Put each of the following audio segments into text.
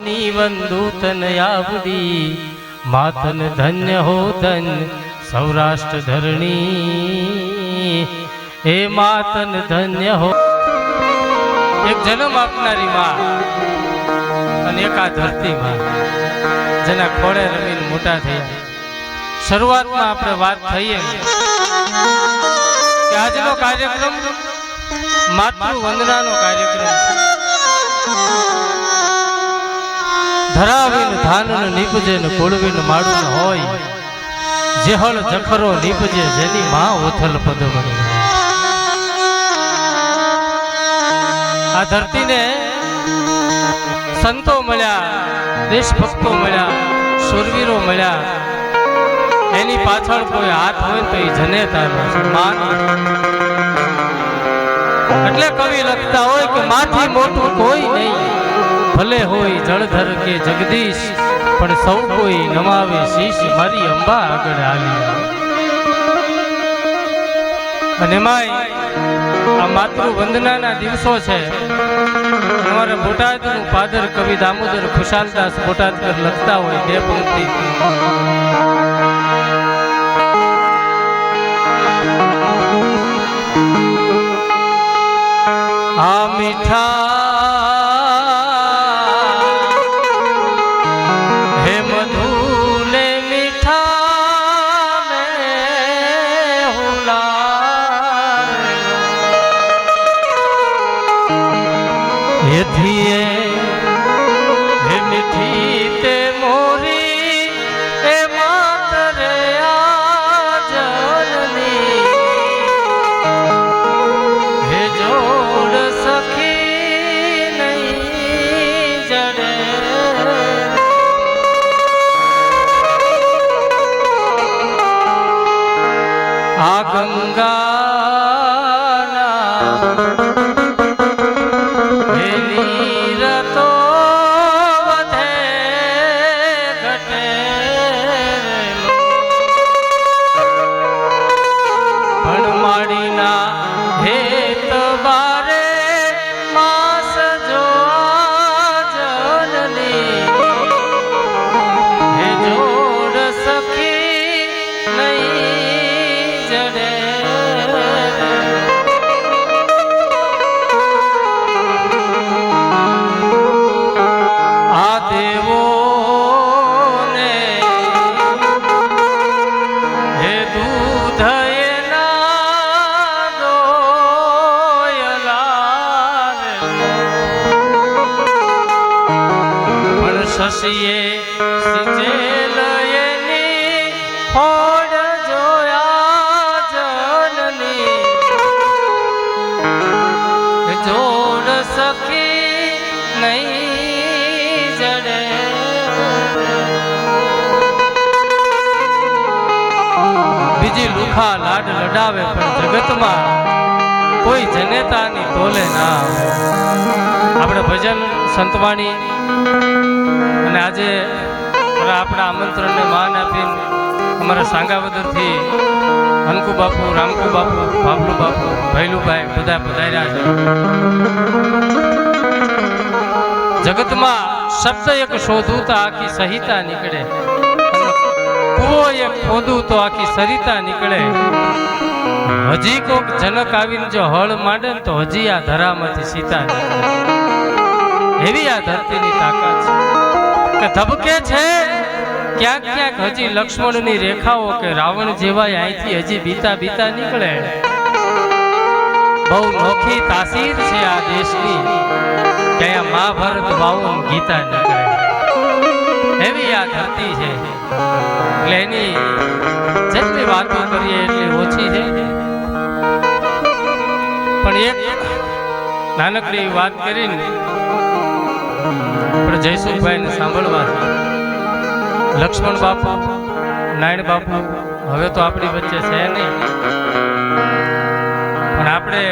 ની વંદુ તન આવડી માતન ધન્ય હો ધન સૌરાષ્ટ્ર ધરણી. એ માતન ધન્ય હો એક જન્મ આપનારી માં અને એક આ જેના ખોળે રમીને મોટા થયા. શરૂઆતમાં આપણે વાત થઈએ કે આજનો કાર્યક્રમ માતૃ વંદનાનો કાર્યક્રમ ધરાવીન ધાનને નીપજે ને કુળવીન માડું હોય. જેહળ જખરો નીપજે જેની માં ઓથલ પદમણી. આ ધરતીને સંતો મળ્યા, દેશભક્તો મળ્યા સુરવીરો મળ્યા. એની પાછળ કોઈ હાથ હોય તો એ જનેતા માન એટલે કવિ લખતા હોય કે માથી મોટું કોઈ નહીં. ભલે હોય જળધર કે જગદીશ, પણ સૌ કોઈ નમાવે શીશ મારી અંબા આગળ આવી. અને માય, આ માતૃ વંદનાના દિવસો છે. અમારા બોટાદનું પાદર કવિ દામોદર ખુશાલદાસ બોટાદકર લખતા હોય બે પંક્તિ. આ મીઠા હુલાવ્યો. એથી એ હે મીઠી તે મોરી, એ માતરે આ જનની હે જોડ આ ગંગાના શશીએ સિંચેલ ફોડ જોયા જનની. જોડ નહીં જડે. બીજી લુખા લાડ લડાવે પણ જગતમાં કોઈ જનેતાની તોલે ના આવે. આપણે ભજન સંતવાણી અને આજે આપણા આમંત્રણને માન આપીને અમારા સાંગાવદરથી હનકુ બાપુ રામકુ બાપુ બાબલુ બાપુ ભૈલુભાઈ બધા છે. જગતમાં શબ્દ એક શોધું તો આખી સહિતા નીકળે. કુવો એક ખોદું તો આખી સરિતા નીકળે. હજી કોક જનક આવીને જો હળ માંડે ને તો હજી આ ધરામાંથી સીતા નીકળે. એવી આ ધરતીની તાકાત છે. કે ધબકે છે? ક્યાંક ક્યાંક હજી લક્ષ્મણની રેખાઓ કે રાવણ જેવા અહીંથી હજી બીતા બીતા નીકળે. બહુ નોખી તાસીર છે આ દેશની. કે મહાભારત વાવું ગીતા નીકળે. એવી આ ધરતી છે. એટલે એની જેટલી વાતો કરીએ એટલી ઓછી છે. પણ એક નાનકડી વાત કરીને આપણે જયસુખભાઈને સાંભળવા. છે. લક્ષ્મણ બાપુ નારાયણ બાપુ, હવે તો આપણી વચ્ચે છે નહીં. પણ આપણે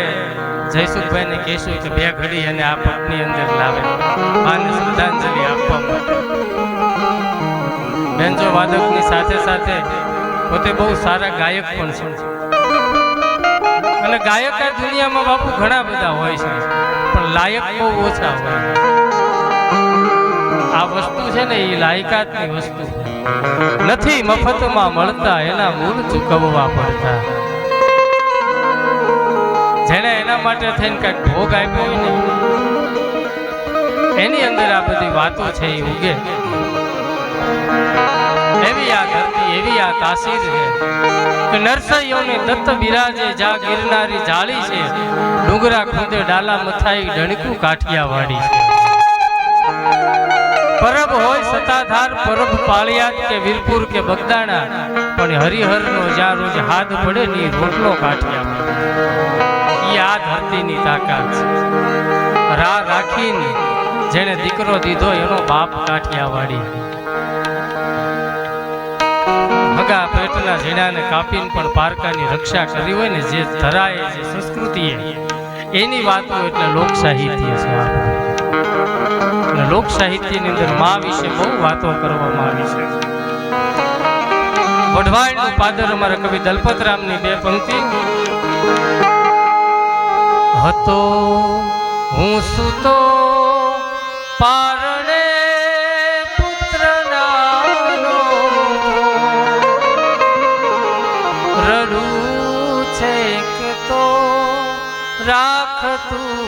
જયસુખભાઈને કહીશું કે બે ઘડી અને આ પગની અંદર લાવે. આને શ્રદ્ધાંજલિ આપવા માટે. બેન્જો વાદકની સાથે સાથે પોતે બહુ સારા ગાયક પણ છે. અને ગાયક દુનિયામાં બાપુ ઘણા બધા હોય છે, પણ લાયક બહુ ઓછા હોય. આ વસ્તુ છે ને એ લાયકાતની વસ્તુ. નથી મફતમાં મળતા, એના મૂળ ચૂકવવા પડતા. જેને એના માટે થઈને કંઈક ભોગ આપ્યો હોય ને, એની અંદર આ બધી વાતો છે એ ઉગે. એવી આ ધરતી, એવી આ તાસીર છે. કે નરસૈયોને દત્ત બિરાજે જા ગિરનારી જાળી છે. ડુંગરા ખુદે ડાલા મથાઈ ડણકું કાઠિયાવાડી છે. પરબ હોય સતાધાર પરબ પાળિયાદ કે વીરપુર કે બગદાણા, પણ હરિહરનો જ્યાં રોજ હાથ પડે ને રોટલો રોટલો કાઠિયાવાડ એ આ ધરતીની તાકાત છે. રા રાખીને જેને દીકરો દીધો એનો બાપ કાઠિયાવાડી. હગા પેટના ઝીણાને કાપીને પણ પારકાની રક્ષા કરી હોય ને જે ધરાએ જે સંસ્કૃતિએ, એની વાતો એટલે લોક સાહિત્ય છે. અને લોક સાહિત્યની અંદર મા વિશે બહુ વાતો કરવામાં આવી છે. વઢવાણનું પાદર અમારા કવિ દલપતરામની બે પંક્તિ. હતો હું સુતો પારણે પુત્ર છે રડું છેક તો રાખતું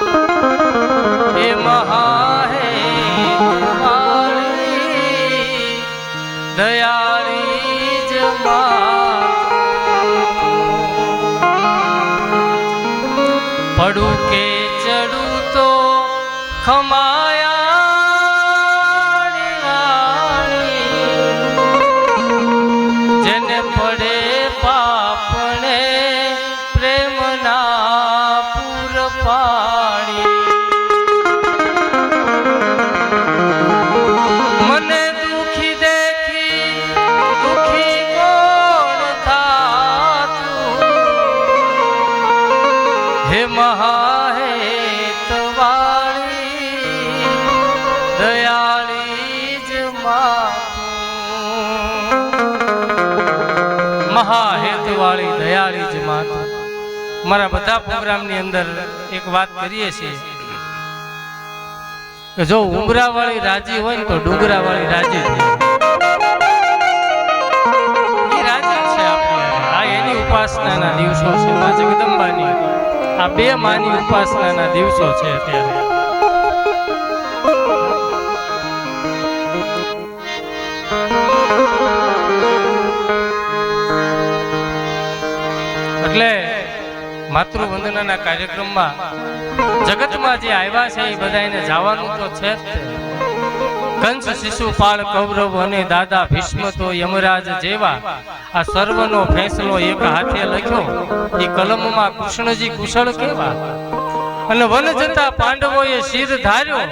માતું એ હે મહા હે તવાળી દયાળી જ મહા હેતવાળી દયાળી જ માતું મારા બધા પ્રોગ્રામની અંદર એક વાત કરીએ છીએ. કે જો ઉમરા વાળી રાજી હોય ને તો ડુંગરા વાળી રાજી રાજી છે આપણી આ એની ઉપાસનાના દિવસો છે મા જગદંબાની આ બે માની ઉપાસનાના દિવસો છે અત્યારે એટલે માતૃવંદનાના કાર્યક્રમમાં જગતમાં જે આવ્યા છે એ બધાને જવાનું તો છે જ. કંસ શિશુપાળ કૌરવ અને દાદા ભીષ્મ તો યમરાજ જેવા આ સર્વનો ફેંસલો એક હાથે લખ્યો એ કલમમાં કૃષ્ણજી કુશળ કેવા? અને વન જતા પાંડવોએ શિર ધાર્યો,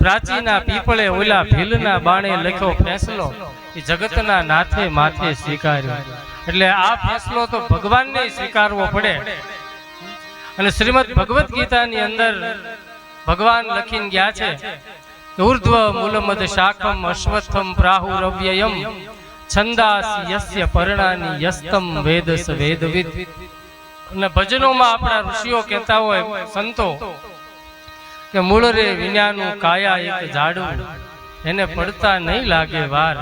પ્રાચીના પીપળે ઓલા ભીલના બાણે લખ્યો ફેંસલો એ જગતના નાથે માથે સ્વીકાર્યો. એટલે આ ફેંસલો તો ભગવાનને સ્વીકારવો પડે. અને શ્રીમદ ભગવદ્ ગીતાની અંદર ભગવાન લખીને ગયા છે ઉર્ધ્વ મૂલમદ શાખમ અશ્વત્થમ પ્રાહુરવ્યયમ છંદાસ યસ્ય પરણાની યસ્તમ વેદસ વેદવિદ અને ભજનોમાં આપણા ઋષિઓ કહેતા હોય, સંતો, કે મૂળ રે વિનાનું કાયા એક ઝાડું એને પડતા નહીં લાગે વાર.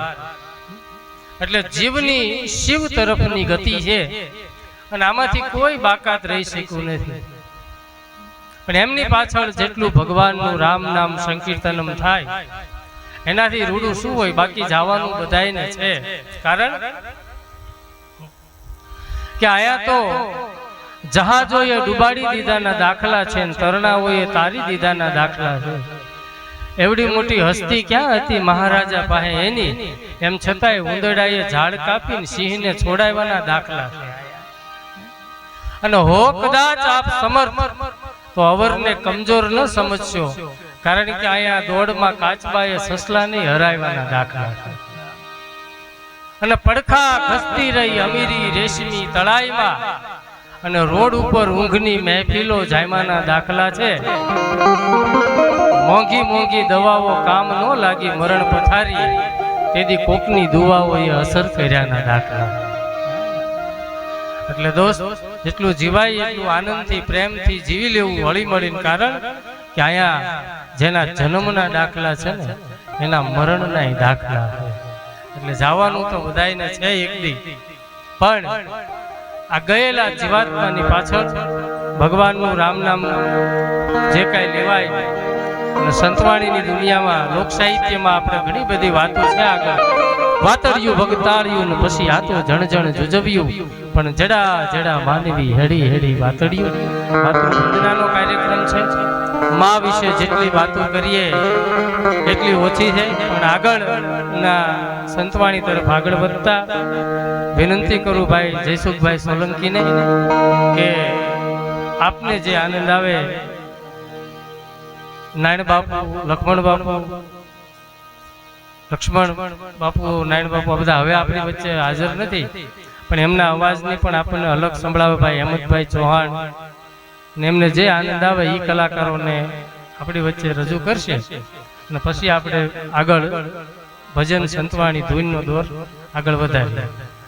એટલે જીવની શિવ તરફની ગતિ છે, અને આમાંથી કોઈ બાકાત રહી શક્યું નથી. પણ એમની પાછળ જેટલું ભગવાનનું રામ નામ સંકીર્તનમ થાય. એનાથી રૂડું શું હોય? બાકી જવાનું બધાયને છે. કારણ કે આયા તો જહાજોએ ડુબાડી દીધાના દાખલા છે તરણાઓએ તારી દીધાના દાખલા છે. એવડી મોટી હસ્તી ક્યાં હતી? મહારાજા પાસે એની. એમ છતાંય ઉંદરડાએ ઝાડ કાપીને સિંહને છોડાવવાના દાખલા છે. અને હો કદાચ આપ સમર્થ તો અવરને કમજોર ન સમજશો. કારણ કે અહીંયા દોડમાં કાચબાએ સસલાની હરાવવાના દાખલા અને પડખા ખસતી રહી અમીરી રેશમી તળાઈમાં અને રોડ ઉપર ઊંઘની મહેફિલો જાયમાના દાખલા છે. મોંઘી મોંઘી દવાઓ કામ ન લાગી મરણ પથારી. તેથી કોકની દુવાઓએ અસર કર્યાના દાખલા. એટલે દોસ્ત, જેટલું જીવાય એટલું આનંદથી, પ્રેમથી જીવી લેવું હળી મળીને કારણ કે અહીંયા જેના જન્મના દાખલા છે ને, એના મરણના દાખલા એટલે જવાનું તો બધાને છે એક દી. પણ આ ગયેલા જીવાત્માની પાછળ ભગવાનનું રામ નામ જે કાંઈ લેવાય, અને સંતવાણીની દુનિયામાં લોક સાહિત્યમાં આપણે ઘણી બધી વાતો છે આગળ. વાતર્યું ભગતાળિયું ને પછી આતો જણ જણ જુજવ્યું. પણ જડા જડા માનવી હેડી હેડી વાતડીઓ. વાતો વંદનાનો કાર્યક્રમ છે. મા વિશે જેટલી વાતો કરીએ, એટલી ઓછી છે. પણ આગળના સંતવાણી તરફ આગળ વધતા, વિનંતી કરું ભાઈ જયસુખભાઈ સોલંકીને કે આપને જે આનંદ આવે નારાયણ બાપુ, લક્ષ્મણ બાપુ લક્ષ્મણ, બાપુ નારાયણ બાપુ બધા હવે આપણી વચ્ચે હાજર નથી. પણ એમના અવાજની પણ આપણને અલગ સંભળાવે ભાઈ હેમંતભાઈ ચૌહાણ. ને એમને જે આનંદ આવે એ કલાકારોને આપણી વચ્ચે રજૂ કરશે. અને પછી આપણે આગળ ભજન સંતવાણી ધૂનનો દોર આગળ વધારે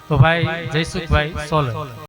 તો ભાઈ જયસુખભાઈ સોલંકી.